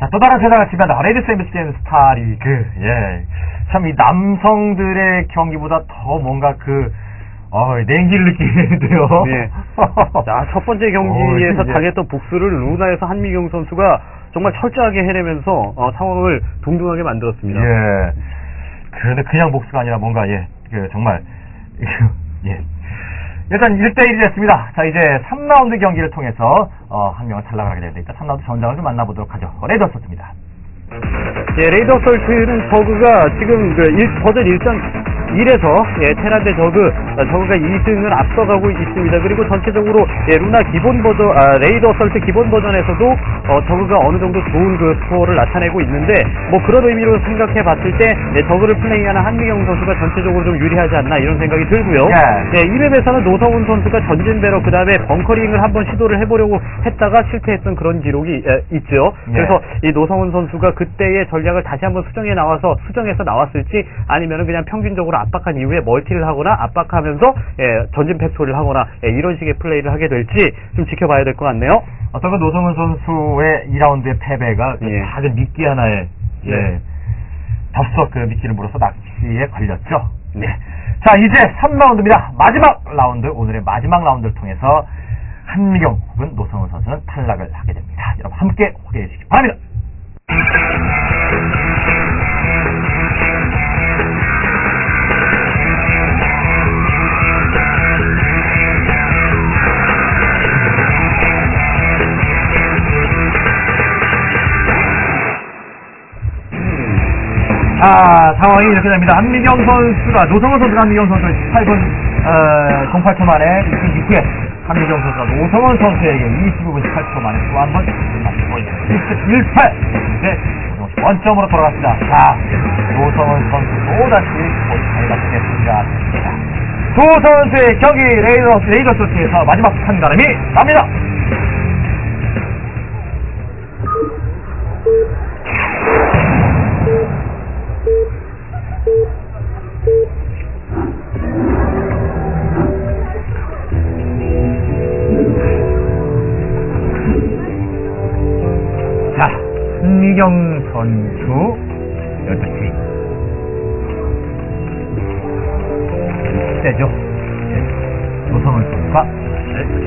자, 또 다른 세상을 지배한다. 레이드 세미스게임 스타리그. 예. 참, 이 남성들의 경기보다 더 뭔가 그, 어, 냉기를 느끼는데요. 네. 자, 첫 번째 경기에서 어, 이제- 당했던 복수를 루나에서 한미경 선수가 정말 철저하게 해내면서 어, 상황을 동등하게 만들었습니다. 예. 그런데 그냥 복수가 아니라 뭔가, 예, 그, 정말, 예. 일단 1대1이 됐습니다. 자, 이제 3라운드 경기를 통해서, 어, 한 명을 탈락을 하게 되니까 3라운드 전장을 좀 만나보도록 하죠. 레이더 썼습니다. 예, 레이더 솔트는 저그가 지금 그 일- 버전 1.1에서 예, 테란대 저그 어, 저그가 2승을 앞서가고 있습니다. 그리고 전체적으로 예, 루나 기본 버전 아, 레이더 솔트 기본 버전에서도 어, 저그가 어느 정도 좋은 그 스코어를 나타내고 있는데 뭐 그런 의미로 생각해 봤을 때 예, 저그를 플레이하는 한미경 선수가 전체적으로 좀 유리하지 않나 이런 생각이 들고요. 예. 예, 이 맵에서는 노성훈 선수가 전진 배러 그 다음에 벙커링을 한번 시도를 해보려고 했다가 실패했던 그런 기록이 예, 있죠. 예. 그래서 이 노성훈 선수가 그때의 전략을 다시 한번 수정해 나와서 수정해서 나왔을지 아니면은 그냥 평균적으로 압박한 이후에 멀티를 하거나 압박하면서 예, 전진 팩토리를 하거나 예, 이런 식의 플레이를 하게 될지 좀 지켜봐야 될 것 같네요. 어떤 그 노성훈 선수의 2라운드의 패배가 그 예. 작은 미끼 하나에 예. 네. 덥석 그 미끼를 물어서 낚시에 걸렸죠. 네. 자 이제 3라운드입니다. 마지막 라운드 오늘의 마지막 라운드를 통해서 한미경 혹은 노성훈 선수는 탈락을 하게 됩니다. 여러분 함께 확인해 주시기 바랍니다. 자, 상황이 이렇게 됩니다. 한미경 선수가, 노성훈 선수가 한미경 선수를 18분, 어, 08초 만에 이긴 뒤에, 한미경 선수가 노성훈 선수에게 29분 18초 만에 또 한 번, 맞고 있는 118! 네, 원점으로 돌아갔습니다. 자, 노성훈 선수 또다시 잘 맞겠습니다. 두 선수의 경기 레이더, 레이더 소트에서 마지막 판가름이 납니다. 한미경 선수 12시. 세죠. 네. 노성훈 선수가 12시.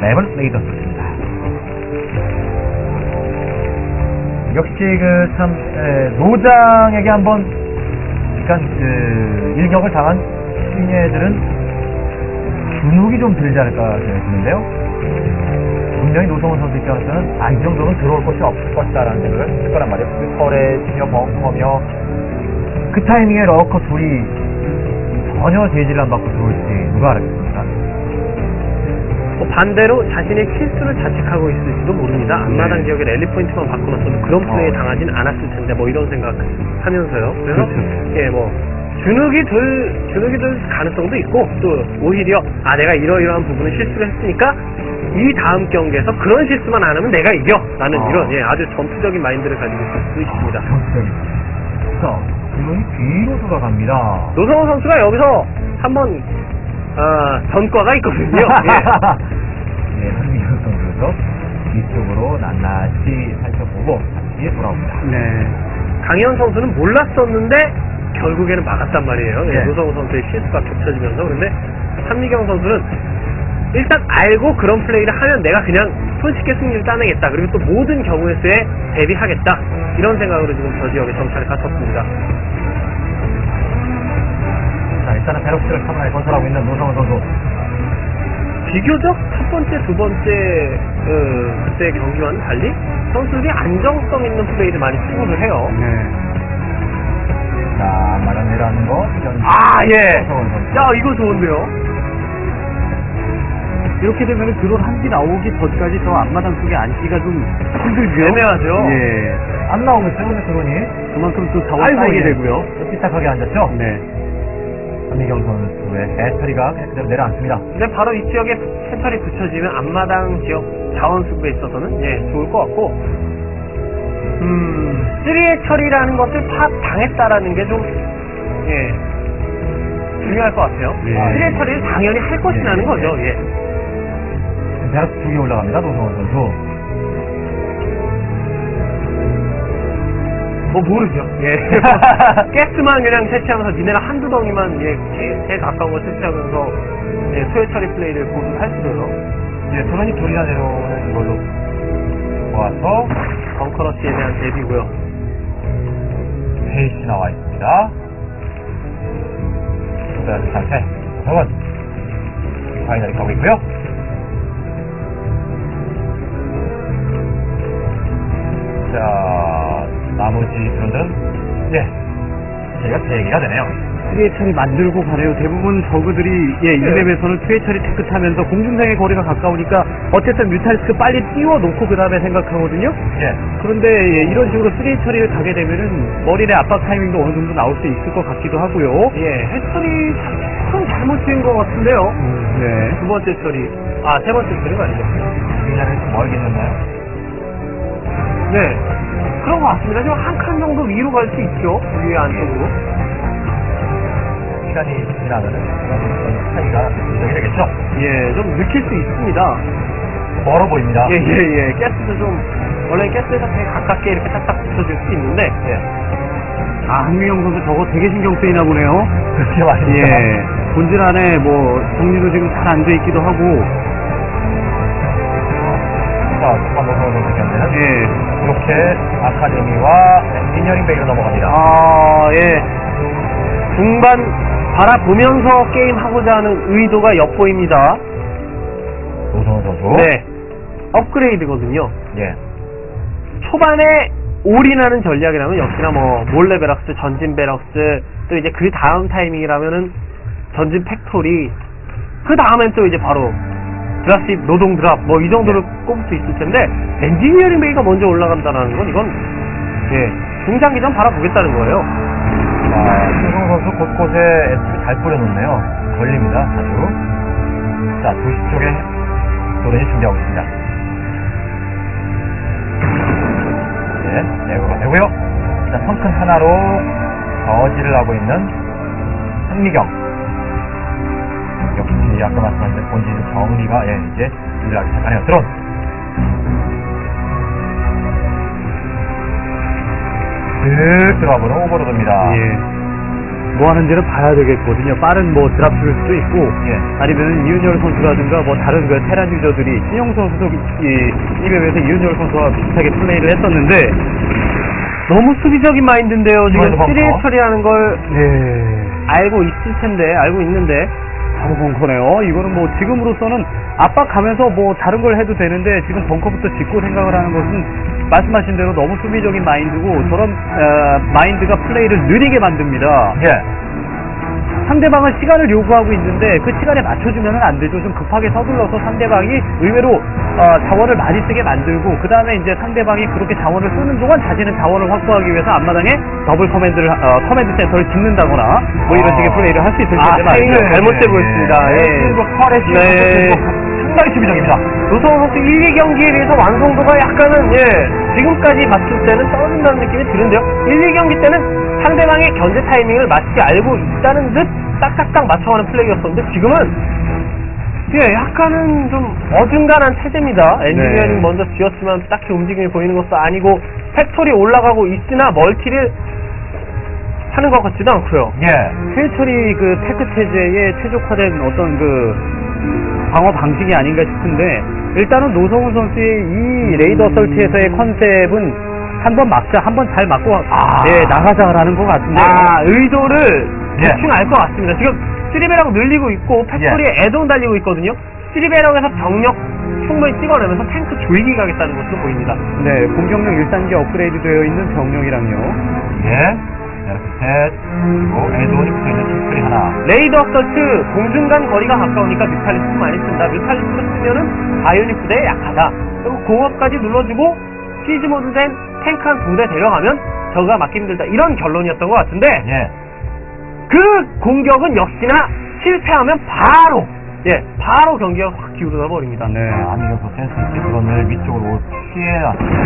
맵은 레이더 선수입니다. 역시 그 참 노장에게 한번 약간 그 일격을 당한 신예들은 주눅이 좀 들지 않을까 생각이 드는데요. 분명히 노성훈 선수 입장에서는 아, 이 정도는 들어올 것이 없을 것이다라는 생각을 했을 거란 말이에요. 그 터렛이며 벙커며 그 타이밍에 러커 둘이 전혀 제지를 안 받고 들어올지 누가 알았겠습니까? 또 반대로 자신의 실수를 자책하고 있을지도 모릅니다. 앞마당 네. 지역에 랠리 포인트만 바꿔놨어도 그런 플레이 어. 당하진 않았을 텐데 뭐 이런 생각하면서요. 그래서 그렇죠. 예뭐 주눅이 들 주눅이 들 가능성도 있고 또 오히려 아 내가 이러이러한 부분을 실수를 했으니까 이 다음 경기에서 그런 실수만 안 하면 내가 이겨 라는 어. 이런 예 아주 전투적인 마인드를 가지고 있을 수 있습니다. 전투적인. 자, 지금 뒤로 돌아갑니다. 노성호 선수가 여기서 한번 아, 전과가 있거든요. 예. 네, 한미경 선수도 뒤쪽으로 낱낱이 살펴보고 다시 돌아옵니다. 네. 강현 선수는 몰랐었는데 결국에는 막았단 말이에요. 예, 네. 노성우 선수의 실수가 겹쳐지면서 그런데 한미경 선수는 일단 알고 그런 플레이를 하면 내가 그냥 손쉽게 승리를 따내겠다. 그리고 또 모든 경우의 수에 대비하겠다. 이런 생각으로 지금 저 지역에 정찰을 갖췄습니다. 자, 일단은 베럭스를 차분하게 건설하고 있는 노성훈 선수. 비교적 첫 번째, 두 번째 어, 그때 경기와는 달리 선수들이 안정성 있는 플레이를 많이 추구를 해요. 네. 자, 마련 내려앉는 거. 현- 아 예. 야 이거 좋은데요. 이렇게 되면 드론 한 기 나오기 전까지 저 앞마당 쪽에 앉기가 좀 힘들고요. 애매하죠. 예. 안 나오겠어요, 오늘 드론이? 그만큼 또 자원 아이고, 쌓이게 예. 되고요. 삐딱하게 앉았죠? 네. 한미경 선수의 배터리가 그냥 그대로 내려앉습니다. 근데 바로 이 지역에 해철이 붙여지면 앞마당 지역 자원 수급에 있어서는 예 좋을 것 같고 음 쓰리의 처리라는 것을 파악당했다라는 게 좀 예 중요할 것 같아요. 예. 쓰리의 처리를 당연히 할 것이라는 예. 거죠. 예. 베럭스 두개 올라갑니다, 노성훈 선수. 뭐 모르죠. 예. 가스만 그냥 채취하면서 미네랄 한두 덩이만 예, 제- 제일 가까운 걸 채취하면서 예, 소요 처리 플레이를 고수할 수 있어서 예, 드론이 둘이나 내려오는 걸로 모아서 벙커러시에 대한 대비고요. 페이시 나와 있습니다. 조다는 상태. 저건 파이널이 가고 있고요. 자, 나머지 드론들은 예, 저희가 3개가 되네요. 트레이 처리 만들고 가네요. 대부분 저그들이 예, 이 네. 맵에서는 트레이 처리 테크 타면서 공중상의 거리가 가까우니까 어쨌든 뮤탈리스크 빨리 띄워놓고 그 다음에 생각하거든요. 예, 그런데 예, 이런 식으로 트레이 처리를 가게 되면은 머리의 압박 타이밍도 어느 정도 나올 수 있을 것 같기도 하고요. 예, 해처리 조금 잘못된 것 같은데요. 네. 두 번째 처리. 아, 세 번째 처리가 아니죠. 굉장히 좀 멀겠는데요. 네. 그런 것 같습니다. 지금 한 칸 정도 위로 갈 수 있죠. 위에 안쪽으로. 시간이 지나면 그런 차이가 인정이 되겠죠? 예, 좀 느낄 수 있습니다. 멀어 보입니다. 예, 예, 예. 가스도 좀, 원래 가스에서 되게 가깝게 이렇게 딱딱 붙여줄 수 있는데, 예, 아, 한미영 선수 저거 되게 신경 쓰이나 보네요. 그렇게 말이죠. 예. 본질 안에 뭐 정리도 지금 잘안돼 있기도 하고. 자, 한번 선수 견제는 예. 이렇게 아카데미와 엔지니어링 베이로 넘어갑니다. 아, 예. 중반 바라보면서 게임하고자 하는 의도가 엿보입니다. 노성훈 선수. 네. 업그레이드거든요. 예. 초반에 올인하는 전략이라면 역시나 뭐 몰래 베럭스, 전진 베럭스 또 이제 그 다음 타이밍이라면은 전진 팩토리 그 다음엔 또 이제 바로 드랍십, 노동 드랍 뭐 이 정도를 꼽을 수 있을 텐데 엔지니어링 베이가 먼저 올라간다는 건 이건 예 중장기전 바라보겠다는 거예요. 자, 노성훈 선수 곳곳에 엔트를 잘 뿌려놓네요. 걸립니다, 자주. 자, 2시 쪽에 도련이 준비하고 있습니다. 네, 내고가 되고요. 자, 성큰 하나로 저지를 하고 있는 한미경. 역시 아까 말씀하신 대로 본진 정리가 예, 이제 일하기 시작하네요. 드론. 슥 들어가보는 오버로드입니다. 예. 뭐 하는지는 봐야 되겠거든요. 빠른 뭐 드랍 줄 수도 있고, 예. 아니면 이윤열 선수라든가 뭐 다른 그 테란 유저들이 신영 선수도 이, 이 맵에서 이윤열 선수와 비슷하게 플레이를 했었는데, 너무 수비적인 마인드인데요. 지금 이번에도 벙커. 시리즈 처리하는 걸 네. 알고 있을 텐데 알고 있는데 바로 벙커네요. 이거는 뭐 지금으로서는 압박하면서 뭐 다른 걸 해도 되는데 지금 벙커부터 짓고 생각을 하는 것은 말씀하신 대로 너무 수비적인 마인드고 저런 어, 마인드가 플레이를 느리게 만듭니다. 예. 상대방은 시간을 요구하고 있는데 그 시간에 맞춰주면 안 되죠. 좀 급하게 서둘러서 상대방이 의외로 어, 자원을 많이 쓰게 만들고 그 다음에 이제 상대방이 그렇게 자원을 쓰는 동안 자신은 자원을 확보하기 위해서 앞마당에 더블 커맨드를 하- 어, 커맨드 센터를 짓는다거나 뭐 이런 아. 식의 플레이를 할 수 있을 아, 텐데 타이밍을 말이죠. 잘못돼 보였습니다. 예. 그리고 펄의 네. 상당히 수비적입니다. 노성훈 선수 1, 2경기에 비해서 완성도가 약간은 예 지금까지 봤을 때는 떨어진다는 느낌이 드는데요 1, 2경기 때는 상대방의 견제 타이밍을 마치 알고 있다는 듯 딱딱딱 맞춰가는 플레이였었는데 지금은 예 약간은 좀 어중간한 체제입니다 엔지니어링 네. 먼저 지었지만 딱히 움직임이 보이는 것도 아니고 팩토리 올라가고 있으나 멀티를 하는 것 같지도 않고요 예. 최철이 그 테크 체제에 최적화된 어떤 그 방어 방식이 아닌가 싶은데 일단은 노성훈 선수의 이 레이더 설치에서의 컨셉은 한 번 막자 한 번 잘 맞고 아. 예 나가자라는 것 같은데 아, 의도를 예. 대충 알 것 같습니다. 지금 쓰리베락 늘리고 있고 팩토리에 예. 애돈 달리고 있거든요. 쓰리베락에서 병력 충분히 찍어내면서 탱크 조이기 가겠다는 것으로 보입니다. 네 공격력 1단계 업그레이드 되어 있는 병력이랑요 예. 이렇게 셋. 그리고 에드온이 붙어있는 팀플이 하나. 레이더 서트 공중간 거리가 가까우니까 뮤탈리스크 많이 쓴다. 뮤탈리스크 쓰면은 바이오닉 부대에 약하다. 그리고 공업까지 눌러주고 시즈 모드 된 탱크 한 두 대 데려가면 저가 막기 힘들다. 이런 결론이었던 것 같은데 예. 그 공격은 역시나 실패하면 바로 예 바로 경기가 확 기울어져 버립니다. 네. 자, 안경도 센스 있게 드론을 위쪽으로 피해놨습니다.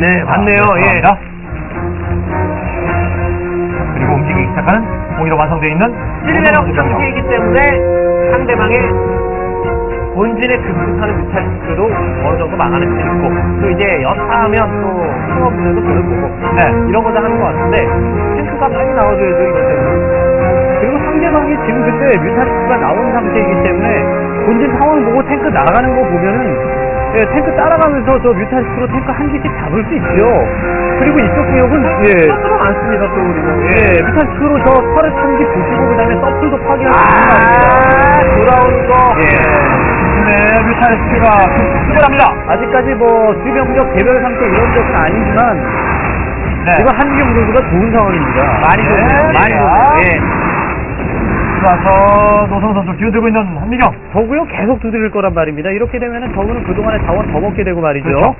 네 맞네요. 예. 자, 그리고 움직이기 시작하는 공이로 완성되어 있는 1레럭 상태이기 때문에 상대방의 본진에 급급하는 뮤탈리스크도 어느 정도 막아낼 수 있고 또 이제 여차하면 또 스노우분에도 보는 거고 네. 이런 거도 하는 것 같은데 탱크가 빨리 나와줘야죠 이럴 때는 그리고 상대방이 지금 그때 뮤타스가 나온 상태이기 때문에 본진 상황 보고 탱크 나가는 거 보면은 예, 탱크 따라가면서 저 뮤타스로 탱크 한 개씩 잡을 수 있죠. 그리고 이쪽 지역은 예, 서로 많습니다 또 그리고 예, 뮤타스로 저 털을 탄지 보시고 그다음에 서플도 거 아? 돌아오는 거 예. 네, 뮤탈스가 출발합니다. 아직까지 뭐 수병력 개별 상태 이런 것은 아니지만 네. 이거 한기영 선수가 좋은 상황입니다. 많이 네. 좋네요 많이 자. 좋네 들어와서 노성 선수 기어들고 있는 한미경. 저구요 계속 두드릴 거란 말입니다. 이렇게 되면은 저구는 그동안에 자원 더 먹게 되고 말이죠. 그렇죠.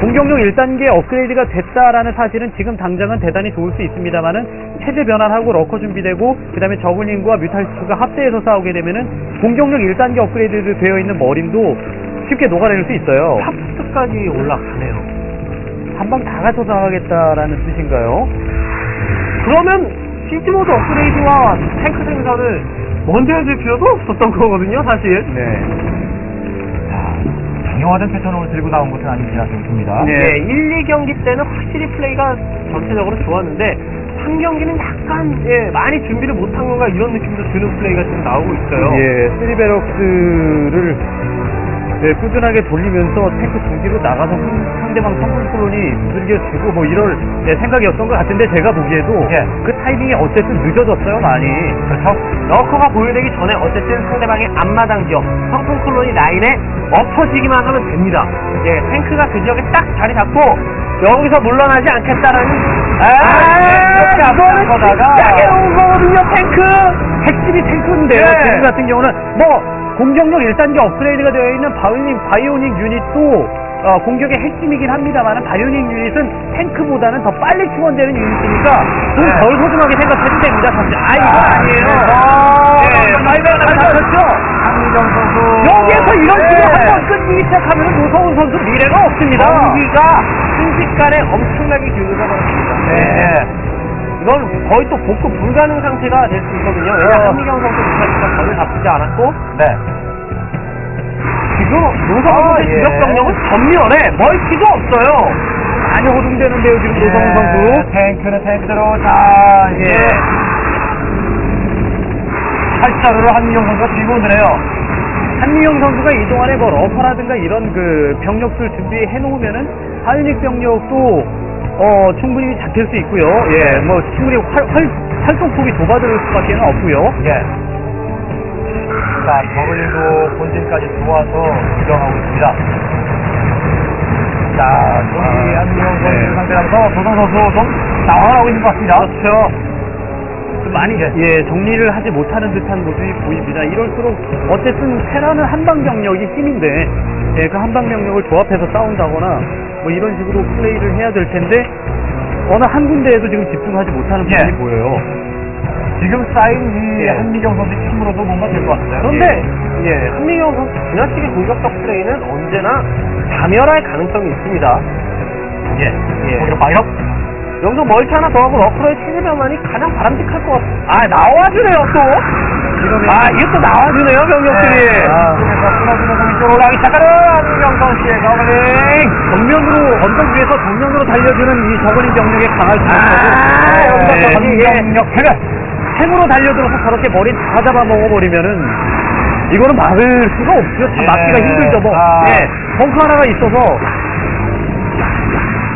공격력 1단계 업그레이드가 됐다라는 사실은 지금 당장은 대단히 좋을 수 있습니다만은 체제 변환하고 러커 준비되고 그다음에 저글링과 뮤탈스가 합세해서 싸우게 되면은 공격력 1단계 업그레이드 되어 있는 머린도 쉽게 녹아낼 수 있어요. 탑스까지 올라가네요 한 방 다 갖춰 나가겠다라는 뜻인가요? 그러면 시즈모드 업그레이드와 탱크 생산을 먼저 해줄 필요도 없었던 거거든요 사실 네. 자, 강력하던 패턴을 들고 나온 것은 아닌지라 생각됩니다. 네. 네, 1, 2경기 때는 확실히 플레이가 전체적으로 좋았는데 3경기는 약간 예, 많이 준비를 못한 건가 이런 느낌도 드는 플레이가 지금 나오고 있어요. 예, 쓰리베럭스를 예, 꾸준하게 돌리면서 탱크 두 기로 나가서 상- 상대방 성공 콜론이 두들겨주고 뭐 이럴 예, 생각이었던 것 같은데 제가 보기에도 예. 그 타이밍이 어쨌든 늦어졌어요 많이. 그렇죠? 러커가 보유되기 전에 어쨌든 상대방의 앞마당 지역 콜로니 라인에 엎어지기만 하면 됩니다. 예, 탱크가 그 지역에 딱 자리 잡고 여기서 물러나지 않겠다라는 아, 이렇게 이거는 앞서다가 진짜 어려운 거거든요 탱크. 핵심이 탱크인데요. 네. 지금 같은 경우는 뭐 공격력 1단계 업그레이드가 되어 있는 바이오닉, 바이오닉 유닛도 어, 공격의 핵심이긴 합니다만 바이오닉 유닛은 탱크보다는 더 빨리 충원되는 유닛이니까 좀 네. 덜 소중하게 생각해도 됩니다 사실. 아 이건 아니에요. 예, 말대로 그렇죠. 한미경 선수. 여기에서 이런 식으로 네. 한번 끊기기 시작하면 노성훈 선수 미래가 없습니다. 경기가 순식간에 엄청나게 기울어져 버렸습니다. 네. 이건 거의 또 복구 불가능 상태가 될 수 있거든요. 왜냐 어. 한미경 선수 부사가 전혀 나쁘지 않았고 네. 지금 노성훈 아, 선수의 예. 주력 병력은 전면에 멀티도 없어요. 많이 호둥되는데요 지금 노성훈 예, 선수. 탱크는 탱크대로 자 이제 팔자루로 한미경 선수가 뒤고 오네요. 한미영 선수가 이동안에 뭐 러퍼라든가 이런 그 병력들 준비해 놓으면은 하이닉 병력도 어 충분히 잡힐 수 있고요. 예, 뭐 충분히 활, 활, 활동폭이 좁아들 수밖에 는 없고요. 예. 자, 버글링도 본진까지 들어와서 구경하고 있습니다. 자, 저기 한미경 선수 네. 상대라서 조성 선수 좀 당황하고 있는 것 같습니다. 그렇죠. 좀 많이 예. 예 정리를 하지 못하는 듯한 모습이 보입니다. 이럴수록 어쨌든 테라는 한방 병력이 힘인데 예, 그 한방 병력을 조합해서 싸운다거나 뭐 이런 식으로 플레이를 해야 될 텐데 어느 한 군데에도 지금 집중하지 못하는 예. 모습이 보여요. 지금 쌓인 이 예. 한미경 선수 힘으로도 뭔가 될 것 같은데요. 그런데 예, 한미경 선수 지나치게 공격적 플레이는 언제나 자멸할 가능성이 있습니다. 예. 예. 거기로 파이업. 여기서 멀티 하나 더 하고 러커의 체제 변환이 가장 바람직할 것 같아. 아, 나와주네요, 또. 아, 이게 또 나와주네요, 병력들이. 아, 쪽에서 끊어주는 공 이쪽으로 올라가기 시작하는 한미경 선수의 저글링. 정면으로 언덕 위에서 정면으로 달려드는 이 저글링 병력의 강할 아, 수는 여기서 네. 예. 한미경 패배. 핵으로 달려들어서 저렇게 머리 다 잡아먹어버리면은 이거는 막을 수가 없죠. 참 예. 막기가 힘들죠. 뭐. 아. 예. 벙커 하나가 있어서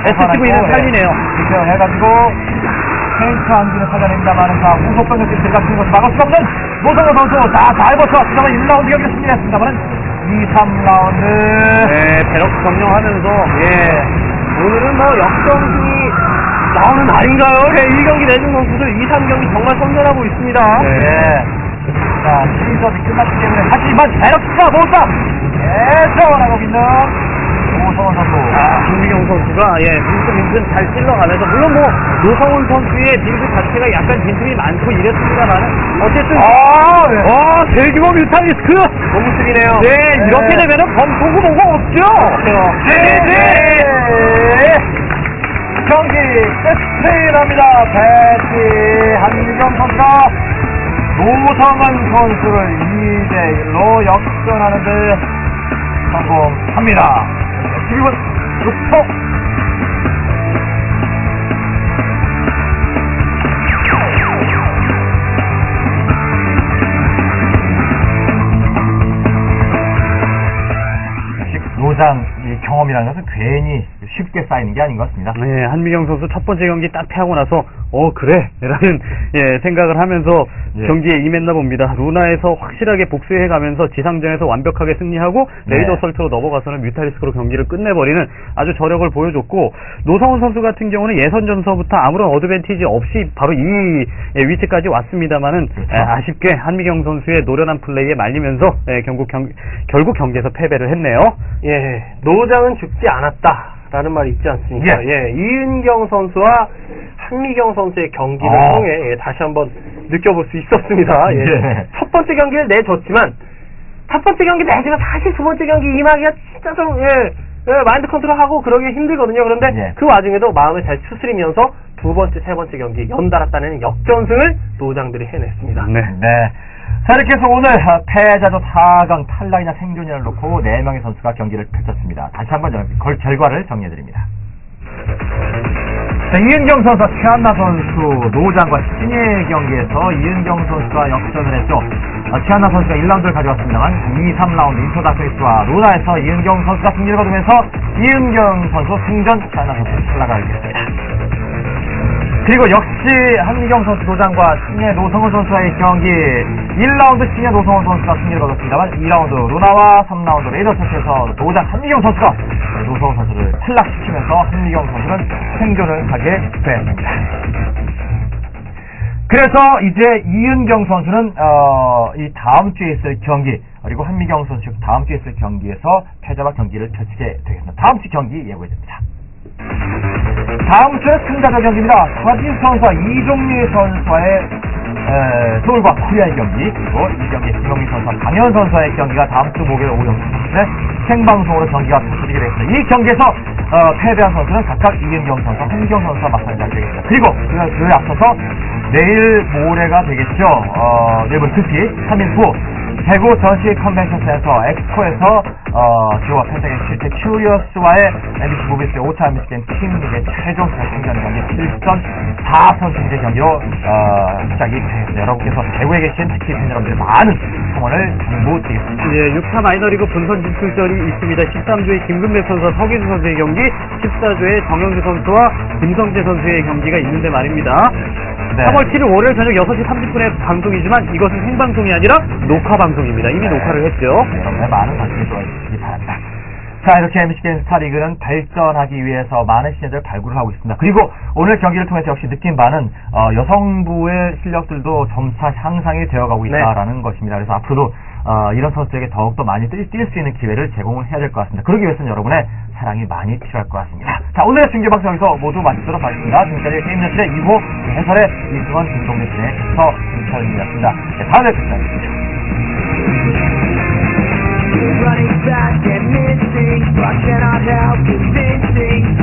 SCV는 살리네요. 지금 해가지고 페인트 한기는 찾아냅니다만은 자 우속 병력들이 들어가는 것을 막을 수가 없는 노성호 선수 자 다이버스 왔습니다만 1라운드 경기 승리했습니다만은 2, 3라운드 네, 배럭 점령하면서 예. 오늘은 뭐 역전승이 나오는 날인가요? 네, 1경기 내준 선수들 2, 3경기 정말 선전하고 있습니다. 네. 자 시즌이 끝났기 때문에 하지만 베럭스가 뭔가 계속 나가고 있는 노성호 선수 아, 김민경 선수가 예, 빈틈빈틈 잘 찔러가면서 물론 뭐 노성훈 선수의 딜드 자체가 약간 빈틈이 많고 이랬습니다만은 어쨌든 아, 네. 와 대규모 뮤탈리스크 공수이네요 네, 이렇게 되면은 범소구 뭐가 없죠. 네, 네. 경기 끝입니다. 배지 한민경 선수가 노성은 선수를 2대1로 역전하는 데 성공합니다. 12분 6초. 역시 노장 이 경험이라는 것은 괜히 쉽게 쌓이는 게 아닌 것 같습니다. 네, 한미경 선수 첫 번째 경기 딱 패하고 나서 어 그래 라는 예, 생각을 하면서 예. 경기에 임했나 봅니다. 루나에서 확실하게 복수해 가면서 지상전에서 완벽하게 승리하고 네. 레이더 설트로 넘어가서는 뮤탈리스크로 경기를 끝내버리는 아주 저력을 보여줬고 노성훈 선수 같은 경우는 예선 전서부터 아무런 어드밴티지 없이 바로 이 예, 위치까지 왔습니다만은 그렇죠. 예, 아쉽게 한미경 선수의 노련한 플레이에 말리면서 예, 결국, 경, 결국 경기에서 패배를 했네요. 예, 노장은 죽지 않았다 라는 말이 있지 않습니까? 예. 예, 이은경 선수와 한미경 선수의 경기를 어. 통해 예, 다시 한번 느껴볼 수 있었습니다. 예. 예. 첫 번째 경기를 내줬지만 첫 번째 경기 내지만 사실 두 번째 경기 임하기가 진짜 좀 예, 예, 마인드 컨트롤하고 그러기 힘들거든요. 그런데 예. 그 와중에도 마음을 잘 추스리면서 두 번째, 세 번째 경기 연달아 따내는 역전승을 노장들이 해냈습니다. 네. 네. 자, 이렇게 해서 오늘 어, 패자조 4강 탈락이나 생존이를 놓고 4명의 선수가 경기를 펼쳤습니다. 다시 한번 저- 걸 결과를 정리해드립니다. 자, 이은경 선수와 최한나 선수 노장과 신예 경기에서 이은경 선수가 역전을 했죠. 어, 최한나 선수가 1라운드를 가져왔습니다만 2, 3라운드 인터다크리스와 루나에서 이은경 선수가 승리를 거두면서 이은경 선수 승전, 최한나 선수 탈락을 했습니다. 그리고 역시 한미경 선수 도장과 신예 노성훈 선수와의 경기 1라운드 신예 노성훈 선수가 승리를 거뒀습니다만 2라운드 루나와 3라운드 레이더 터치에서 도장 한미경 선수가 노성훈 선수를 탈락시키면서 한미경 선수는 생존을 하게 됐습니다. 그래서 이제 이은경 선수는 어, 이 다음 주에 있을 경기 그리고 한미경 선수 다음 주에 있을 경기에서 패자와 경기를 펼치게 되겠습니다. 다음 주 경기 예고해 줍니다. 다음 주에 승자조 경기입니다. 서진 선수와 이종리 선수와의 에, 서울과 코리아의 경기 그리고 이 경기 김영민 선수와 강현 선수와의 경기가 다음 주 목요일 오후 6시 30분에 생방송으로 경기가 펼쳐지게 되겠습니다. 이 경기에서 어, 패배한 선수는 각각 이은경 선수, 한경 선수와 맞서는 자리 되겠습니다. 그리고 그, 그에 앞서서 내일 모레가 되겠죠. 어, 내일 특히 3일 후 대구 전시 컨벤션 센터 엑스코에서 어, 지오와 펜타의 실제 큐리어스와의 MBC 무비스의 5차 MBC 게임 팀 리그의 최종 결승전 경기 7전 4선 승제 경기로 어, 시작이 되겠습니다. 여러분께서 대구에 계신 특히 팬 여러분들의 많은 성원을 당부드리겠습니다. 예, 6차 마이너리그 본선 진출전이 있습니다. 13조의 김근배 선수와 서기수 선수의 경기, 14조의 정영주 선수와 김성재 선수의 경기가 있는데 말입니다. 네. 3월 7일 월요일 저녁 6시 30분에 방송이지만 이것은 생방송이 아니라 녹화 방송입니다. 이미 녹화를 했죠. 네, 여러분의 많은 관심이 쏟아주시기 바랍니다. 자, 이렇게 MBC 게임 스타리그는 발전하기 위해서 많은 시즌들을 발굴을 하고 있습니다. 그리고 오늘 경기를 통해서 역시 느낀 바는 어, 여성부의 실력들도 점차 향상이 되어가고 있다라는 것입니다. 그래서 앞으로도 어, 이런 선수에게 더욱더 많이 뛸 수 있는 기회를 제공을 해야 될 것 같습니다. 그러기 위해서는 여러분의 사랑이 많이 필요할 것 같습니다. 자, 오늘의 중계방송 여기서 모두 마치도록 하겠습니다. 지금까지 게임연출의 2호 해설의 이승원 김동민 진의 서 김철민이었습니다. 네, 다음에 뵙겠습니다. running back and missing. I cannot help thinking